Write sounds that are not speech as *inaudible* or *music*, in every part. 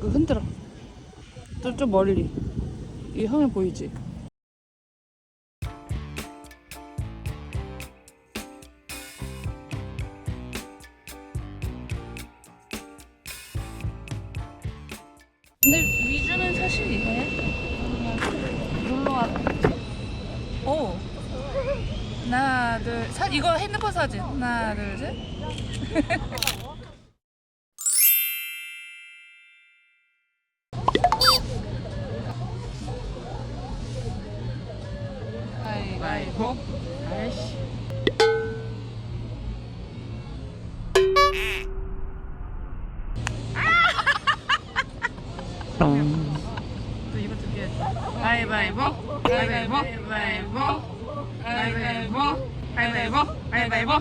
그 흔들어. 좀, 좀 멀리. 이 화면 보이지? 근데 위주는 사실 이거야? 놀러 와. 오. 하나, 둘, 사, 이거 핸드폰 사진. 하나, 둘, 셋. *laughs* 아이씨. 또 이거 두 개. 가위바위보. 가위바위보. 가위바위보. 가위바위보. 가위바위보. 가위바위보.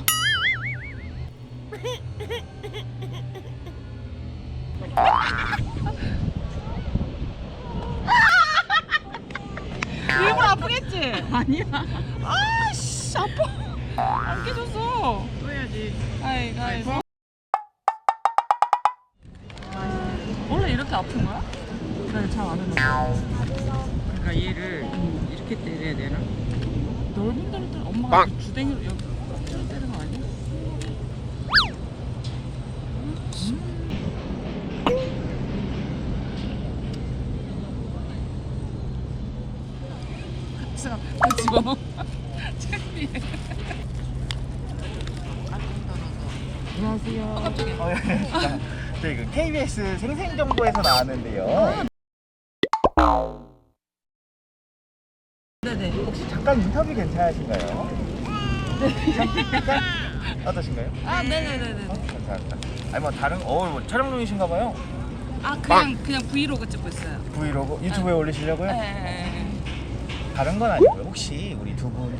일부러 아프겠지? 아니야. 아씨 아파. 안 깨졌어. 또 해야지. 가위바위보. 원래 이렇게 아픈 거야? 난잘 안 했는데. 그러니까 얘를 이렇게 때려야 되나? 넓은 데를 때려 엄마가 그 주댕이로 여기 때려 때리는 거 아니야? 가, 같이 집어넣어. 창피해. 안녕하세요. 어, 깜짝이야. 어, 예. 저희 그 KBS 생생정보에서 나왔는데요. 네네. 혹시 잠깐 인터뷰 괜찮으신가요? 잠깐 어떠신가요? 아, 네네네네. 어, 감사합니다. 아니 뭐 다른 어, 뭐 촬영 중이신가 봐요. 아, 그냥, 그냥 브이로그 찍고 있어요. 브이로그 유튜브에 올리시려고요? 네. 다른 건 아니고요. 혹시 우리 두 분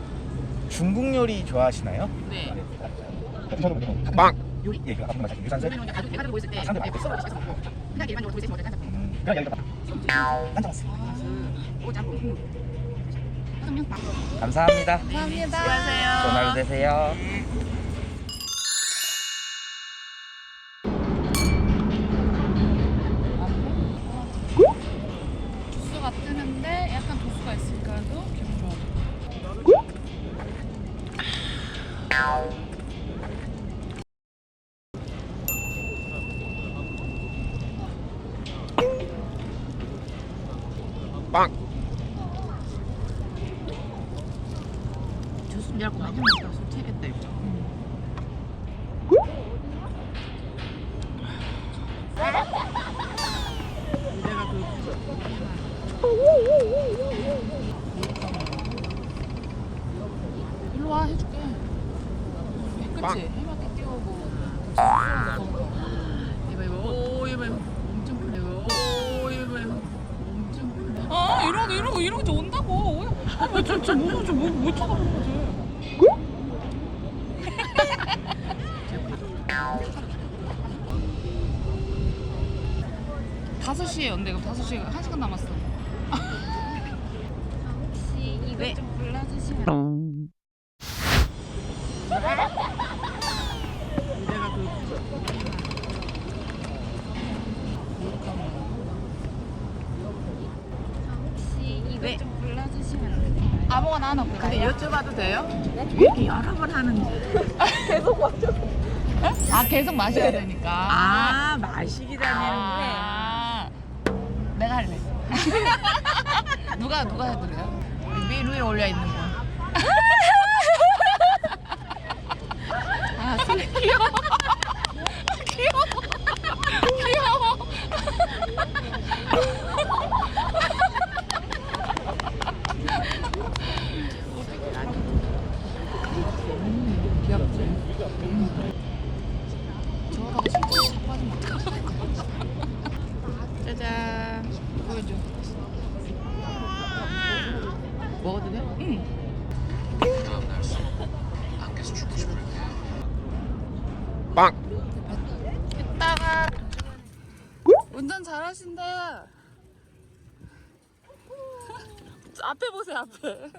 중국 요리 좋아하시나요? 네. 빵 요리 예, 그 아픈 말씀 유산슬. 가족 가족 보였을 때 상대 써 있어서 그냥 일반적으로 보이지 못할 깐장 음, 그냥 여기다 깐장 왔습니다. 오 짬뽕 한명 감사합니다. 감사합니다. 좋은 하루 되세요. 수가 기분 좋아. 빵. 조순이라고 많이 먹다 술 취했다 이거 해줄게. 그치? 해맑게 띄우고. 이거 이거 오 이거 이거 엄청 풀려 오 이거 이거 엄청 풀려 아 이러고 이러고 이러고 저 온다고. 아, 진짜 무슨 저못 쳐다보는 거지. *laughs* 다섯 시에 온대. 그럼 다섯 시에 한 시간 남았어. 혹시 이거 네. 좀 골라주시면 내가 그 혹시 이거 네. 좀 골라주시면 안 될까요? 아무거나 하나 골라. 근데 여쭤봐도 돼요? 왜 이렇게 여러 번 하는지 *laughs* 아 계속 마셔야 되니까. 아 마시기 다니는 아, 내가 할래. *laughs* 누가 누가 해드려요? 맨 위에 올려 있는 거 *laughs* 아. 귀여워. 귀여워. 귀엽지? 저러다가 진짜 자빠지면 어떡해. 짜잔. 보여줘. 돼? 응. 빵. 이따가 운전 잘하신다. *laughs* 앞에 보세요 앞에.